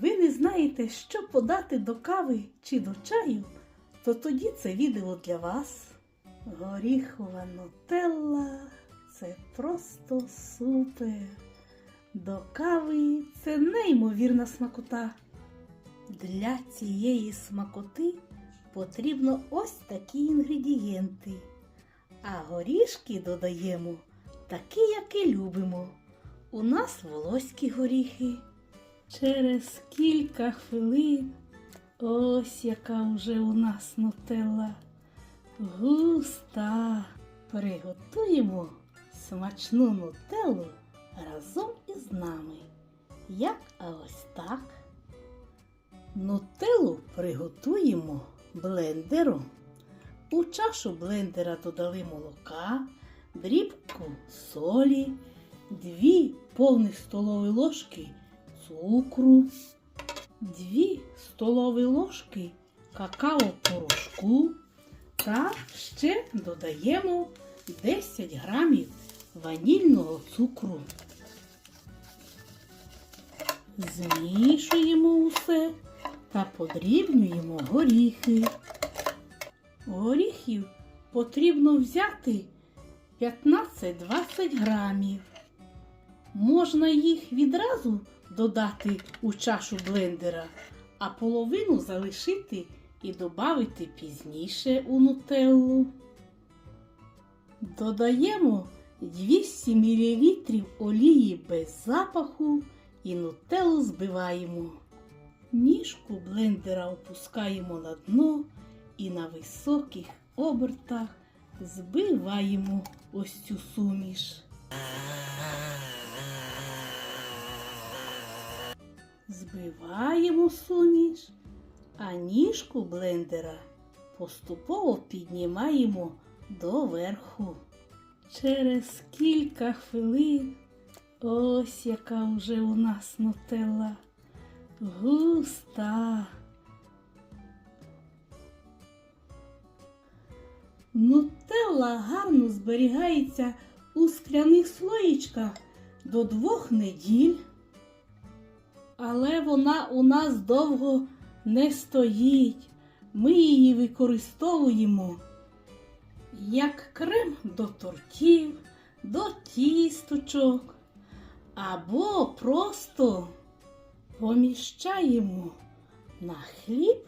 ви не знаєте, що подати до кави чи до чаю, то тоді це відео для вас. Горіхова нутелла це просто супер. До кави це неймовірна смакота. Для цієї смакоти потрібно ось такі інгредієнти. А горішки додаємо такі, які любимо. У нас волоські горіхи. Через кілька хвилин ось яка вже у нас нутелла. Густа. Приготуємо смачну нутеллу разом із нами. Як а ось так. Нутеллу приготуємо блендером. У чашу блендера додали молока, дрібку солі, дві повних столові ложки цукру, дві столові ложки какао-порошку та ще додаємо 10 грамів ванільного цукру. Змішуємо усе та подрібнюємо горіхи. Горіхів потрібно взяти 15-20 грамів. Можна їх відразу додати у чашу блендера, а половину залишити і додати пізніше у нутеллу. Додаємо 200 мл олії без запаху і нутеллу збиваємо. Ніжку блендера опускаємо на дно і на високих обертах збиваємо ось цю суміш. Збиваємо суміш, а ніжку блендера поступово піднімаємо доверху. Через кілька хвилин ось яка вже у нас нутелла густа. Нутелла гарно зберігається у скляних слоїчках до двох неділь. Але вона у нас довго не стоїть. Ми її використовуємо як крем до тортів, до тісточок, або просто поміщаємо на хліб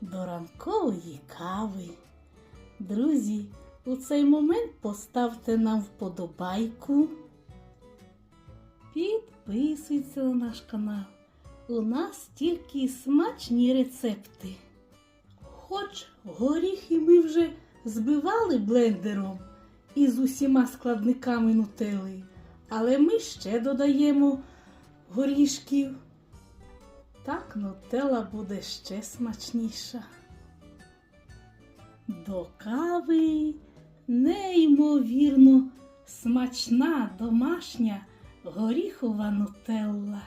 до ранкової кави. Друзі, у цей момент поставте нам вподобайку. Підписуйтесь на наш канал. У нас тільки смачні рецепти. Хоч горіхи ми вже збивали блендером із усіма складниками нутели, але ми ще додаємо горішків. Так нутелла буде ще смачніша. До кави неймовірно смачна домашня горіхова нутелла.